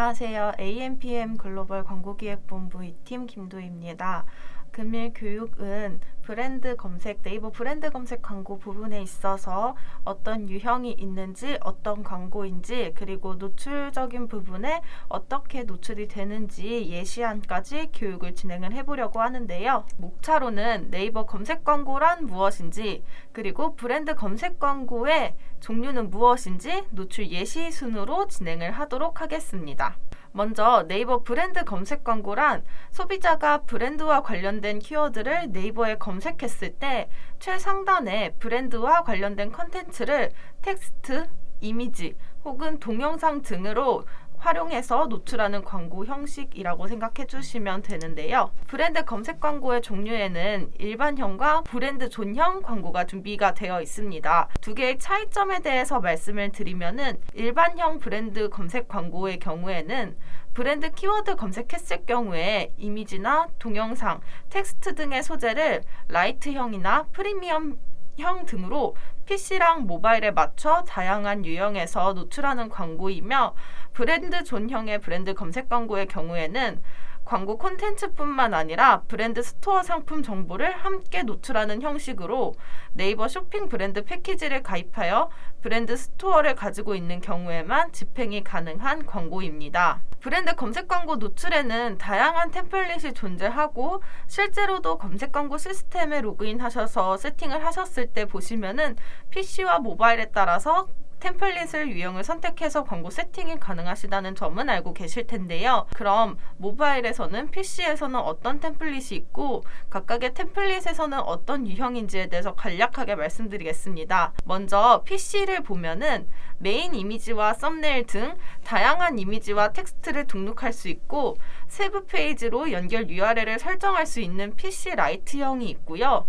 안녕하세요. AMPM 글로벌 광고기획본부 2팀 김도희입니다. 금일 교육은 브랜드 검색, 네이버 브랜드 검색 광고 부분에 있어서 어떤 유형이 있는지, 어떤 광고인지, 그리고 노출적인 부분에 어떻게 노출이 되는지 예시안까지 교육을 진행을 해보려고 하는데요. 목차로는 네이버 검색 광고란 무엇인지, 그리고 브랜드 검색 광고의 종류는 무엇인지 노출 예시 순으로 진행을 하도록 하겠습니다. 먼저 네이버 브랜드 검색 광고란 소비자가 브랜드와 관련된 키워드를 네이버에 검색했을 때 최상단에 브랜드와 관련된 컨텐츠를 텍스트, 이미지 혹은 동영상 등으로 활용해서 노출하는 광고 형식이라고 생각해 주시면 되는데요. 브랜드 검색 광고의 종류에는 일반형과 브랜드 존형 광고가 준비가 되어 있습니다. 두 개의 차이점에 대해서 말씀을 드리면은 일반형 브랜드 검색 광고의 경우에는 브랜드 키워드 검색했을 경우에 이미지나 동영상, 텍스트 등의 소재를 라이트형이나 프리미엄 형 등으로 PC랑 모바일에 맞춰 다양한 유형에서 노출하는 광고이며 브랜드 존형의 브랜드 검색 광고의 경우에는 광고 콘텐츠뿐만 아니라 브랜드 스토어 상품 정보를 함께 노출하는 형식으로 네이버 쇼핑 브랜드 패키지를 가입하여 브랜드 스토어를 가지고 있는 경우에만 집행이 가능한 광고입니다. 브랜드 검색 광고 노출에는 다양한 템플릿이 존재하고 실제로도 검색 광고 시스템에 로그인하셔서 세팅을 하셨을 때 보시면은 PC와 모바일에 따라서 템플릿을 유형을 선택해서 광고 세팅이 가능하시다는 점은 알고 계실 텐데요. 그럼 모바일에서는 PC에서는 어떤 템플릿이 있고 각각의 템플릿에서는 어떤 유형인지에 대해서 간략하게 말씀드리겠습니다. 먼저 PC를 보면은 메인 이미지와 썸네일 등 다양한 이미지와 텍스트를 등록할 수 있고 세부 페이지로 연결 URL을 설정할 수 있는 PC 라이트형이 있고요.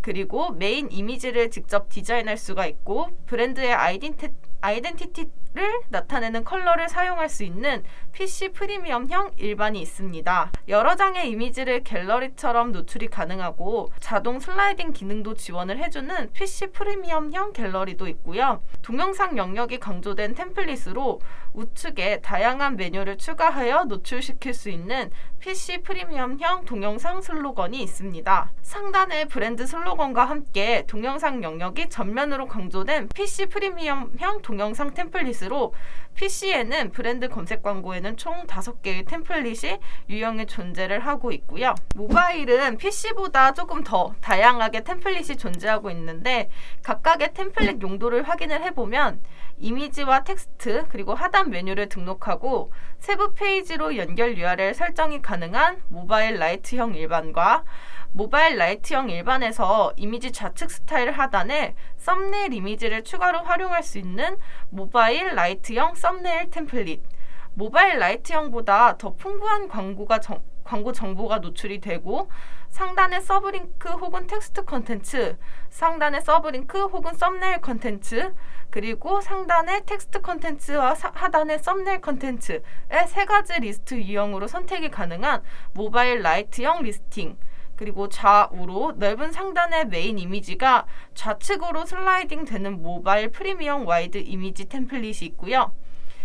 그리고 메인 이미지를 직접 디자인할 수가 있고 브랜드의 아이덴티, 아이덴티티 를 나타내는 컬러를 사용할 수 있는 PC 프리미엄형 일반이 있습니다. 여러 장의 이미지를 갤러리처럼 노출이 가능하고 자동 슬라이딩 기능도 지원을 해주는 PC 프리미엄형 갤러리도 있고요. 동영상 영역이 강조된 템플릿으로 우측에 다양한 메뉴를 추가하여 노출시킬 수 있는 PC 프리미엄형 동영상 슬로건이 있습니다. 상단의 브랜드 슬로건과 함께 동영상 영역이 전면으로 강조된 PC 프리미엄형 동영상 템플릿 으로 PC에는 브랜드 검색 광고에는 총 5개의 템플릿이 유형의 존재를 하고 있고요. 모바일은 PC보다 조금 더 다양하게 템플릿이 존재하고 있는데 각각의 템플릿 용도를 확인을 해보면 이미지와 텍스트 그리고 하단 메뉴를 등록하고 세부 페이지로 연결 URL 설정이 가능한 모바일 라이트형 일반과 모바일 라이트형 일반에서 이미지 좌측 스타일 하단에 썸네일 이미지를 추가로 활용할 수 있는 모바일 라이트형 썸네일 템플릿 모바일 라이트형보다 더 풍부한 광고가 정, 광고 정보가 노출이 되고 상단의 서브링크 혹은 텍스트 컨텐츠, 상단의 서브링크 혹은 썸네일 컨텐츠, 그리고 상단의 텍스트 컨텐츠와 하단의 썸네일 컨텐츠의 세 가지 리스트 유형으로 선택이 가능한 모바일 라이트형 리스팅. 그리고 좌우로 넓은 상단의 메인 이미지가 좌측으로 슬라이딩 되는 모바일 프리미엄 와이드 이미지 템플릿이 있고요.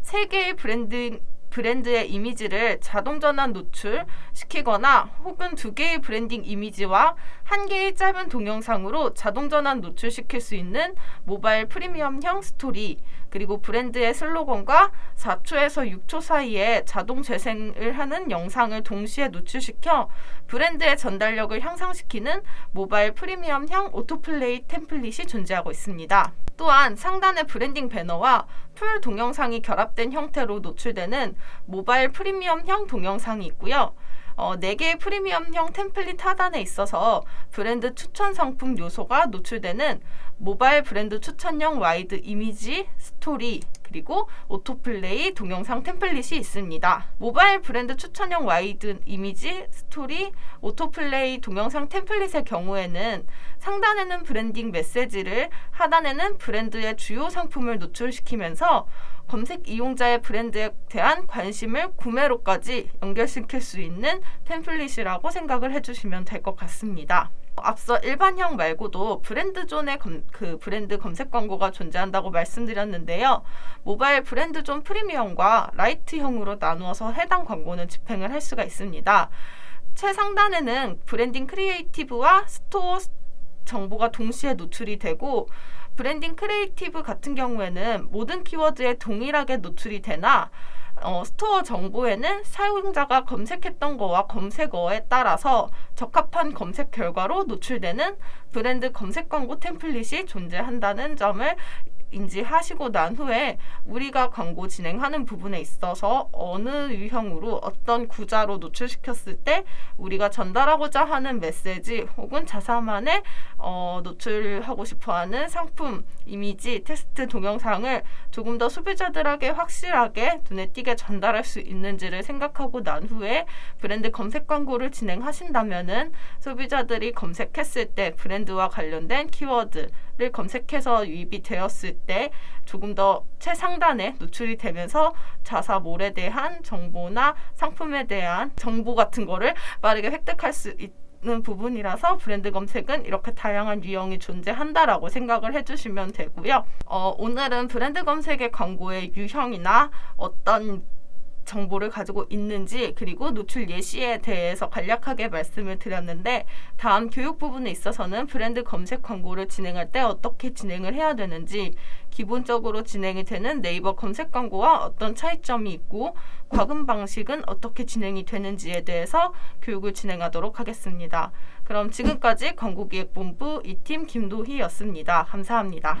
세 개의 브랜드 브랜드의 이미지를 자동 전환 노출 시키거나 혹은 두 개의 브랜딩 이미지와 한 개의 짧은 동영상으로 자동 전환 노출시킬 수 있는 모바일 프리미엄형 스토리 그리고 브랜드의 슬로건과 4초에서 6초 사이에 자동 재생을 하는 영상을 동시에 노출시켜 브랜드의 전달력을 향상시키는 모바일 프리미엄형 오토플레이 템플릿이 존재하고 있습니다. 또한 상단의 브랜딩 배너와 풀 동영상이 결합된 형태로 노출되는 모바일 프리미엄형 동영상이 있고요. 어, 4개의 프리미엄형 템플릿 하단에 있어서 브랜드 추천 상품 요소가 노출되는 모바일 브랜드 추천형 와이드 이미지 스토리 그리고 오토플레이 동영상 템플릿이 있습니다. 모바일 브랜드 추천형 와이드 이미지, 스토리, 오토플레이 동영상 템플릿의 경우에는 상단에는 브랜딩 메시지를 하단에는 브랜드의 주요 상품을 노출시키면서 검색 이용자의 브랜드에 대한 관심을 구매로까지 연결시킬 수 있는 템플릿이라고 생각을 해주시면 될 것 같습니다. 앞서 일반형 말고도 브랜드존의 검, 그 브랜드 검색 광고가 존재한다고 말씀드렸는데요. 모바일 브랜드존 프리미엄과 라이트형으로 나누어서 해당 광고는 집행을 할 수가 있습니다. 최상단에는 브랜딩 크리에이티브와 스토어 정보가 동시에 노출이 되고 브랜딩 크리에이티브 같은 경우에는 모든 키워드에 동일하게 노출이 되나 어, 스토어 정보에는 사용자가 검색했던 거와 검색어에 따라서 적합한 검색 결과로 노출되는 브랜드 검색 광고 템플릿이 존재한다는 점을 인지하시고 난 후에 우리가 광고 진행하는 부분에 있어서 어느 유형으로 어떤 구자로 노출시켰을 때 우리가 전달하고자 하는 메시지 혹은 자사만의 어, 노출하고 싶어하는 상품, 이미지, 텍스트, 동영상을 조금 더 소비자들에게 확실하게 눈에 띄게 전달할 수 있는지를 생각하고 난 후에 브랜드 검색 광고를 진행하신다면은 소비자들이 검색했을 때 브랜드와 관련된 키워드 를 검색해서 유입이 되었을 때 조금 더 최상단에 노출이 되면서 자사몰에 대한 정보나 상품에 대한 정보 같은 거를 빠르게 획득할 수 있. 는 부분이라서 브랜드 검색은 이렇게 다양한 유형이 존재한다라고 생각을 해주시면 되고요. 어, 오늘은 브랜드 검색의 광고의 유형이나 어떤 정보를 가지고 있는지 그리고 노출 예시에 대해서 간략하게 말씀을 드렸는데 다음 교육 부분에 있어서는 브랜드 검색 광고를 진행할 때 어떻게 진행을 해야 되는지 기본적으로 진행이 되는 네이버 검색 광고와 어떤 차이점이 있고 과금 방식은 어떻게 진행이 되는지에 대해서 교육을 진행하도록 하겠습니다. 그럼 지금까지 광고기획본부 이 팀 김도희였습니다. 감사합니다.